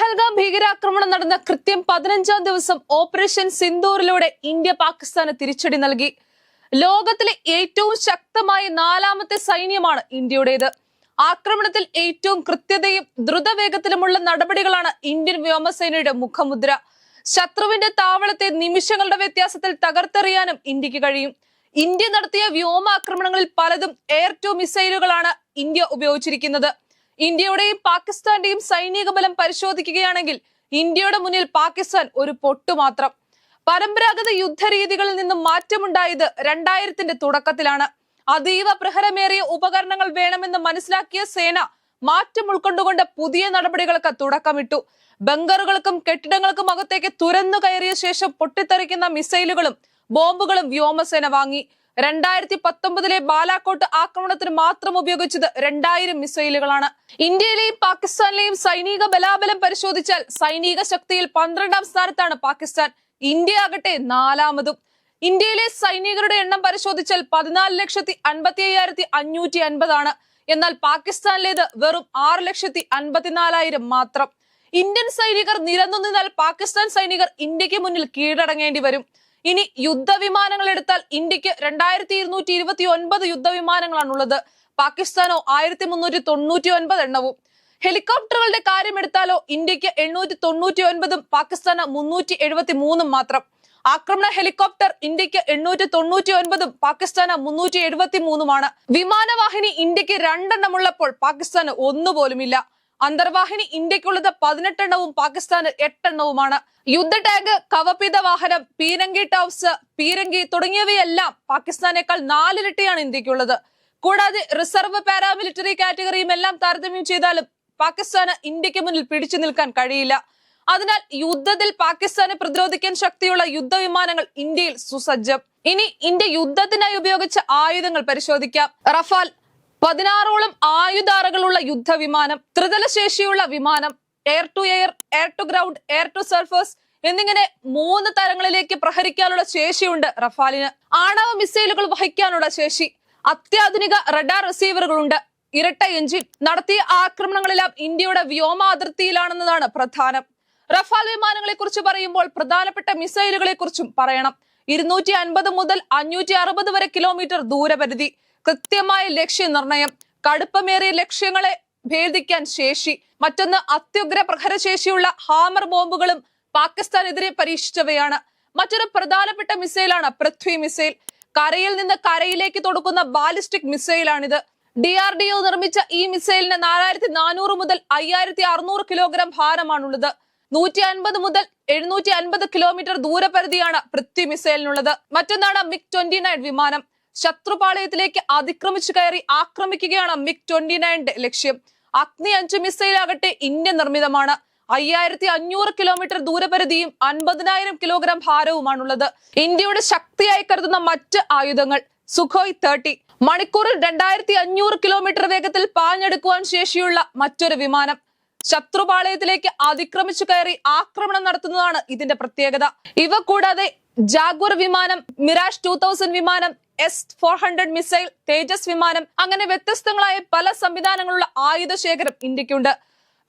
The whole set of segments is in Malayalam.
പഹൽഗാം ഭീകരാക്രമണം നടന്ന കൃത്യം പതിനഞ്ചാം ദിവസം ഓപ്പറേഷൻ സിന്ദൂറിലൂടെ ഇന്ത്യ പാകിസ്ഥാന് തിരിച്ചടി നൽകി. ലോകത്തിലെ ഏറ്റവും ശക്തമായ നാലാമത്തെ സൈന്യമാണ് ഇന്ത്യയുടേത്. ആക്രമണത്തിൽ ഏറ്റവും കൃത്യതയും ദ്രുതവേഗത്തിലുമുള്ള നടപടികളാണ് ഇന്ത്യൻ വ്യോമസേനയുടെ മുഖമുദ്ര. ശത്രുവിന്റെ താവളത്തെ നിമിഷങ്ങളുടെ വ്യത്യാസത്തിൽ തകർത്തെറിയാനും ഇന്ത്യയ്ക്ക് കഴിയും. ഇന്ത്യ നടത്തിയ വ്യോമാക്രമണങ്ങളിൽ പലതും എയർ ടു മിസൈലുകളാണ് ഇന്ത്യ ഉപയോഗിച്ചിരിക്കുന്നത്. ഇന്ത്യയുടെയും പാകിസ്ഥാന്റെയും സൈനിക ബലം പരിശോധിക്കുകയാണെങ്കിൽ ഇന്ത്യയുടെ മുന്നിൽ പാകിസ്ഥാൻ ഒരു പൊട്ടു മാത്രം. പരമ്പരാഗത യുദ്ധരീതികളിൽ നിന്നും മാറ്റമുണ്ടായത് രണ്ടായിരത്തിന്റെ തുടക്കത്തിലാണ്. അതീവ പ്രഹരമേറിയ ഉപകരണങ്ങൾ വേണമെന്ന് മനസ്സിലാക്കിയ സേന മാറ്റം ഉൾക്കൊണ്ടുകൊണ്ട് പുതിയ നടപടികൾക്ക് തുടക്കമിട്ടു. ബങ്കറുകൾക്കും കെട്ടിടങ്ങൾക്കും അകത്തേക്ക് തുരന്നു കയറിയ ശേഷം പൊട്ടിത്തെറിക്കുന്ന മിസൈലുകളും ബോംബുകളും വ്യോമസേന വാങ്ങി. രണ്ടായിരത്തി പത്തൊമ്പതിലെ ബാലാക്കോട്ട് ആക്രമണത്തിന് മാത്രം ഉപയോഗിച്ചത് രണ്ടായിരം മിസൈലുകളാണ്. ഇന്ത്യയിലെയും പാകിസ്ഥാനിലെയും സൈനിക ബലാബലം പരിശോധിച്ചാൽ സൈനിക ശക്തിയിൽ പന്ത്രണ്ടാം സ്ഥാനത്താണ് പാകിസ്ഥാൻ. ഇന്ത്യ ആകട്ടെ നാലാമതും. ഇന്ത്യയിലെ സൈനികരുടെ എണ്ണം പരിശോധിച്ചാൽ പതിനാല് ലക്ഷത്തി അൻപത്തി അയ്യായിരത്തി അഞ്ഞൂറ്റി അൻപതാണ്. എന്നാൽ പാകിസ്ഥാനിലേത് വെറും ആറ് ലക്ഷത്തി അൻപത്തിനാലായിരം മാത്രം. ഇന്ത്യൻ സൈനികർ നിരന്നു നിന്നാൽ പാകിസ്ഥാൻ സൈനികർ ഇന്ത്യയ്ക്ക് മുന്നിൽ കീഴടങ്ങേണ്ടി വരും. ഇനി യുദ്ധവിമാനങ്ങൾ എടുത്താൽ ഇന്ത്യയ്ക്ക് രണ്ടായിരത്തി ഇരുന്നൂറ്റി ഇരുപത്തി ഒൻപത് യുദ്ധവിമാനങ്ങളാണുള്ളത്. പാകിസ്ഥാനോ ആയിരത്തി മുന്നൂറ്റി തൊണ്ണൂറ്റി ഒൻപത് എണ്ണവും. ഹെലികോപ്റ്ററുകളുടെ കാര്യം എടുത്താലോ ഇന്ത്യയ്ക്ക് എണ്ണൂറ്റി തൊണ്ണൂറ്റി ഒൻപതും പാകിസ്ഥാന് മുന്നൂറ്റി എഴുപത്തി മൂന്നും മാത്രം. ആക്രമണ ഹെലികോപ്റ്റർ ഇന്ത്യയ്ക്ക് എണ്ണൂറ്റി തൊണ്ണൂറ്റി ഒൻപതും പാകിസ്ഥാന് മുന്നൂറ്റി എഴുപത്തി മൂന്നുമാണ് വിമാനവാഹിനി ഇന്ത്യയ്ക്ക് രണ്ടെണ്ണമുള്ളപ്പോൾ പാകിസ്ഥാന് ഒന്നുപോലുമില്ല. അന്തർവാഹിനി ഇന്ത്യക്കുള്ളത് പതിനെട്ടെണ്ണവും പാകിസ്ഥാന് എട്ടെണ്ണവുമാണ്. യുദ്ധ ടാങ്ക് കവപിത വാഹനം പീരങ്കി ടൗസ് പീരങ്കി തുടങ്ങിയവയെല്ലാം പാകിസ്ഥാനേക്കാൾ നാലിരട്ടിയാണ് ഇന്ത്യക്കുള്ളത്. കൂടാതെ റിസർവ് പാരാമിലിറ്ററി കാറ്റഗറിയും എല്ലാം താരതമ്യം ചെയ്താലും പാകിസ്ഥാന് ഇന്ത്യയ്ക്ക് മുന്നിൽ പിടിച്ചു നിൽക്കാൻ കഴിയില്ല. അതിനാൽ യുദ്ധത്തിൽ പാകിസ്ഥാനെ പ്രതിരോധിക്കാൻ ശക്തിയുള്ള യുദ്ധവിമാനങ്ങൾ ഇന്ത്യയിൽ സുസജ്ജം. ഇനി ഇന്ത്യ യുദ്ധത്തിനായി ഉപയോഗിച്ച ആയുധങ്ങൾ പരിശോധിക്കാം. റഫാൽ പതിനാറോളം ആയുധാറകളുള്ള യുദ്ധവിമാനം ത്രിതല ശേഷിയുള്ള വിമാനം air to air air to ground air to surface എന്നിങ്ങനെ മൂന്ന് തരങ്ങളിലേക്ക് പ്രഹരിക്കാനുള്ള ശേഷിയുണ്ട് റഫാലിന്. ആണവ മിസൈലുകൾ വഹിക്കാനുള്ള ശേഷി. അത്യാധുനിക റഡാർ റിസീവറുകളുണ്ട് ഇരട്ട എഞ്ചിൻ. നടത്തിയ ആക്രമണങ്ങളെല്ലാം ഇന്ത്യയുടെ വ്യോമ അതിർത്തിയിലാണെന്നതാണ് പ്രധാനം. റഫാൽ വിമാനങ്ങളെ കുറിച്ച് പറയുമ്പോൾ പ്രധാനപ്പെട്ട മിസൈലുകളെ കുറിച്ചും പറയണം. ഇരുന്നൂറ്റി അൻപത് മുതൽ അഞ്ഞൂറ്റി അറുപത് വരെ കിലോമീറ്റർ ദൂരപരിധി. കൃത്യമായ ലക്ഷ്യനിർണയം കടുപ്പമേറിയ ലക്ഷ്യങ്ങളെ ഭേദിക്കാൻ ശേഷി മറ്റൊന്ന് അത്യുഗ്ര പ്രഹരശേഷിയുള്ള ഹാമർ ബോംബുകളും പാകിസ്ഥാനെതിരെ പരീക്ഷിച്ചവയാണ്. മറ്റൊരു പ്രധാനപ്പെട്ട മിസൈലാണ് പൃഥ്വി മിസൈൽ. കരയിൽ നിന്ന് കരയിലേക്ക് തൊടുക്കുന്ന ബാലിസ്റ്റിക് മിസൈലാണിത്. ഡി ആർ ഡി ഒ നിർമ്മിച്ച ഈ മിസൈലിന് നാലായിരത്തി നാനൂറ് മുതൽ അയ്യായിരത്തി അറുന്നൂറ് കിലോഗ്രാം ഭാരമാണുള്ളത്. നൂറ്റി അൻപത് മുതൽ എഴുന്നൂറ്റി അൻപത് കിലോമീറ്റർ ദൂരപരിധിയാണ് പൃഥ്വി മിസൈലിനുള്ളത്. മറ്റൊന്നാണ് മിഗ് ട്വന്റി നയൻ വിമാനം. ശത്രുപാളയത്തിലേക്ക് അതിക്രമിച്ചു കയറി ആക്രമിക്കുകയാണ് മിക് ട്വന്റി നയന്റെ ലക്ഷ്യം. അഗ്നി അഞ്ച് മിസൈൽ ആകട്ടെ ഇന്ത്യൻ നിർമ്മിതമാണ്. അയ്യായിരത്തി അഞ്ഞൂറ് കിലോമീറ്റർ ദൂരപരിധിയും അൻപതിനായിരം കിലോഗ്രാം ഭാരവുമാണുള്ളത്. ഇന്ത്യയുടെ ശക്തിയായി കരുതുന്ന മറ്റ് ആയുധങ്ങൾ സുഖോയ് തേർട്ടി മണിക്കൂറിൽ രണ്ടായിരത്തി അഞ്ഞൂറ് കിലോമീറ്റർ വേഗത്തിൽ പാഞ്ഞെടുക്കുവാൻ ശേഷിയുള്ള മറ്റൊരു വിമാനം. ശത്രുപാളയത്തിലേക്ക് അതിക്രമിച്ചു കയറി ആക്രമണം നടത്തുന്നതാണ് ഇതിന്റെ പ്രത്യേകത. ഇവ കൂടാതെ ജാഗ്വർ വിമാനം മിറാഷ് ടൂ വിമാനം S four hundred missile Tejas വിമാനം അങ്ങനെ വ്യത്യസ്തങ്ങളായ പല സംവിധാനങ്ങളുള്ള ആയുധ ശേഖരം ഇന്ത്യക്കുണ്ട്.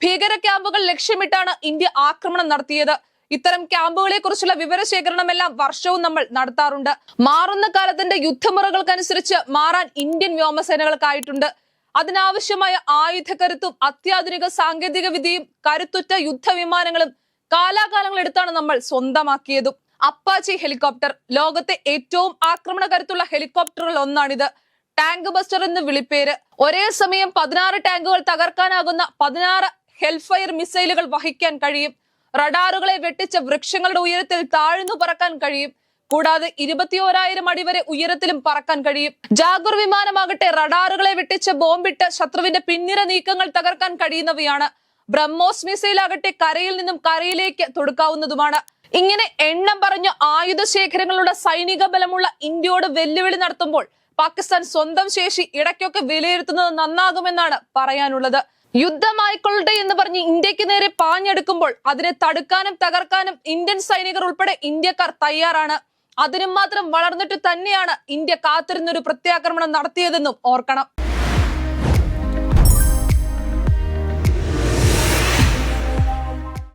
ഭീകര ക്യാമ്പുകൾ ലക്ഷ്യമിട്ടാണ് ഇന്ത്യ ആക്രമണം നടത്തിയത്. ഇത്തരം ക്യാമ്പുകളെ കുറിച്ചുള്ള വിവരശേഖരണമെല്ലാം വർഷവും നമ്മൾ നടത്താറുണ്ട്. മാറുന്ന കാലത്തിന്റെ യുദ്ധമുറകൾക്കനുസരിച്ച് മാറാൻ ഇന്ത്യൻ വ്യോമസേനകൾക്കായിട്ടുണ്ട്. അതിനാവശ്യമായ ആയുധക്കരുത്തും അത്യാധുനിക സാങ്കേതിക വിദ്യയും കരുത്തുറ്റ യുദ്ധവിമാനങ്ങളും കാലാകാലങ്ങളെടുത്താണ് നമ്മൾ സ്വന്തമാക്കിയതും. Apache helicopter. ലോകത്തെ ഏറ്റവും ആക്രമണകരത്തുള്ള ഹെലികോപ്റ്ററുകൾ ഒന്നാണിത്. ടാങ്ക് ബസ്റ്റർ എന്ന് വിളിപ്പേര്. ഒരേ സമയം പതിനാറ് ടാങ്കുകൾ തകർക്കാനാകുന്ന പതിനാറ് ഹെൽഫയർ മിസൈലുകൾ വഹിക്കാൻ കഴിയും. റഡാറുകളെ വെട്ടിച്ച വൃക്ഷങ്ങളുടെ ഉയരത്തിൽ താഴ്ന്നു പറക്കാൻ കഴിയും. കൂടാതെ ഇരുപത്തിയോരായിരം അടി വരെ ഉയരത്തിലും പറക്കാൻ കഴിയും. ജാഗുർ വിമാനമാകട്ടെ റഡാറുകളെ വെട്ടിച്ച ബോംബിട്ട് ശത്രുവിന്റെ പിന്നിര നീക്കങ്ങൾ തകർക്കാൻ കഴിയുന്നവയാണ്. ബ്രഹ്മോസ് മിസൈൽ ആകട്ടെ കരയിൽ നിന്നും കരയിലേക്ക് തൊടുക്കാവുന്നതുമാണ്. ഇങ്ങനെ എണ്ണം പറഞ്ഞ ആയുധ ശേഖരങ്ങളുടെ സൈനിക ബലമുള്ള ഇന്ത്യയോട് വെല്ലുവിളി നടത്തുമ്പോൾ പാകിസ്ഥാൻ സ്വന്തം ശേഷി ഇടയ്ക്കൊക്കെ വിലയിരുത്തുന്നത് നന്നാകുമെന്നാണ് പറയാനുള്ളത്. യുദ്ധമായിക്കൊള്ളട്ടെ എന്ന് പറഞ്ഞ് ഇന്ത്യയ്ക്ക് നേരെ പാഞ്ഞെടുക്കുമ്പോൾ അതിനെ തടുക്കാനും തകർക്കാനും ഇന്ത്യൻ സൈനികർ ഉൾപ്പെടെ ഇന്ത്യക്കാർ തയ്യാറാണ്. അതിനും മാത്രം വളർന്നിട്ട് തന്നെയാണ് ഇന്ത്യ കാത്തിരുന്നൊരു പ്രത്യാക്രമണം നടത്തിയതെന്നും ഓർക്കണം.